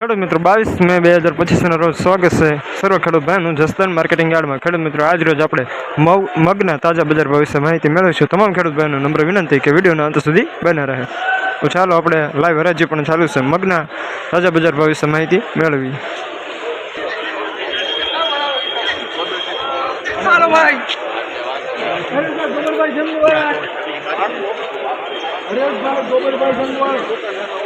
ખેડૂત મિત્રો બાવીસ મે બે હજાર પચીસના રોજ સ્વાગત છે સર્વ ખેડૂત ભાઈનું જસદન માર્કેટિંગ યાર્ડમાં. ખેડૂત મિત્રો આજ રોજ આપણે મગ મગના તાજા બજાર ભાવ વિશે માહિતી મેળવીશું. તમામ ખેડૂત ભાઈનો નંબર વિનંતી કે વિડીયોના અંત સુધી બન્યા રહે. તો ચાલો આપણે લાઈવ હરાજી પણ ચાલુ છે. મગના તાજા બજાર ભાવ વિશે માહિતી મેળવી ચાલો ભાઈ. ગોબરભાઈ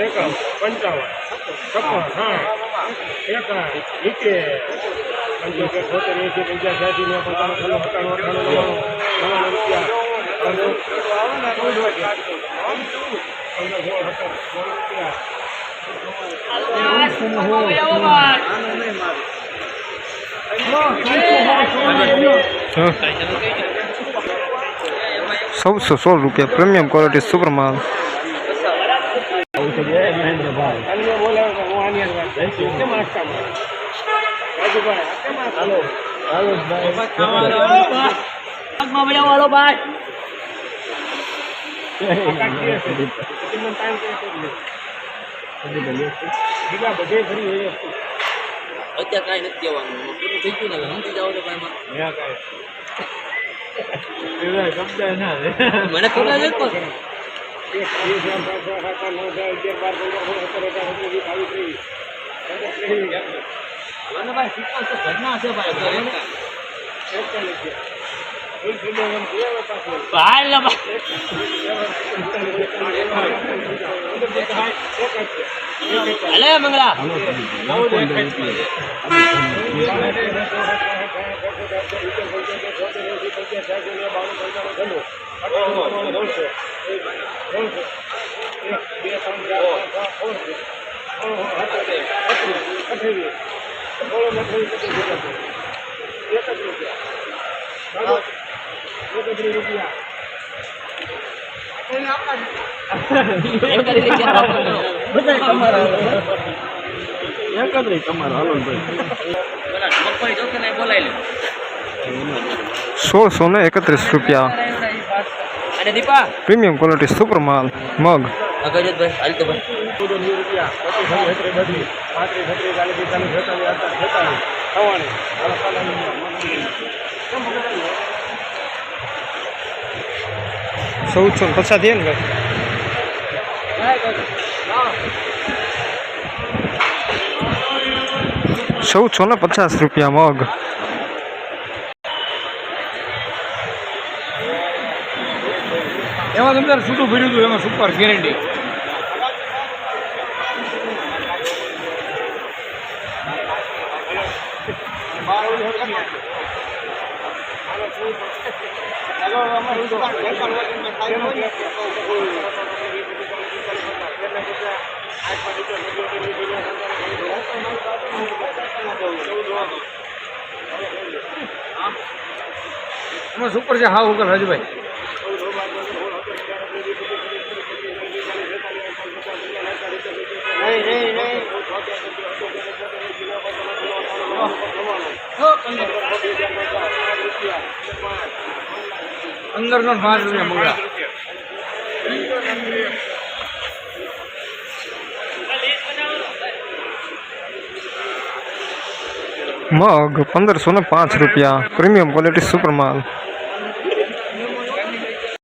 એકાવન પંચાવન છપ્પન હા એકડા નીચે. પંચોતેર છોતેર એસી પંચાસ સાઠી ને પંચાવન છન્નું સત્તાણું અઠ્ઠાણું નવ્વાણું રૂપિયા ચૌદસો સોળ રૂપિયા પ્રીમિયમ ક્વોલિટી સુપર માલ. અન્ય બોલાવે તો હું આની વાત કેમ આટકા મારે? રાજુભાઈ, કેમ આટકા મારે? આ કાઢીએ છે. અત્યારે કાંઈ નથી કહેવાનું. પૂરું થઈ ગયું ને સમજી જાઓ તો. મને ખબર જ પણ બે, ચાર, પાંચ, છ, સાત, આઠ, નવ, દસ, અગિયાર, બાર, પંદર, સોળ, સત્તર, અઢાર, ઓગણીસ, વીસ, બાવીસ, ત્રેવીસ. પંદર, ભાઈ તો ઘરના છે ભાઈ એકતાલીસ અલે મંગળા રૂપિયા એમ કરી લઈ ગયા પેલા મગફળી જોકે ને બોલાવી લે સોળસો ને એકત્રીસ રૂપિયા. અને દીપા પ્રીમિયમ ક્વોલિટી સુપર માલ મગ અગરજત ભાઈ હાલ તો ભાઈ ચૌદ વીસ રૂપિયા પચીસ છત્રીસ બત્રીસ પાંત્રીસ છત્રીસ ચાલીસ પિસ્તાલીસ છેતાલીસ અડતાલીસ છેતાલીસ સવાણી ચૌદસો પચાસ થયા ને ભાઈ ચૌદસો ને પચાસ રૂપિયા મગ એમાં તમે તારે છૂટું ભર્યું હતું, એમાં સુપર ગેરંટી એમાં સુપર છે હા ઉપર રાજભાઈ. અંદર નો પાંચ રૂપિયા મંગળા મગ પંદરસો ને પાંચ રૂપિયા પ્રીમિયમ ક્વોલિટી સુપર માલ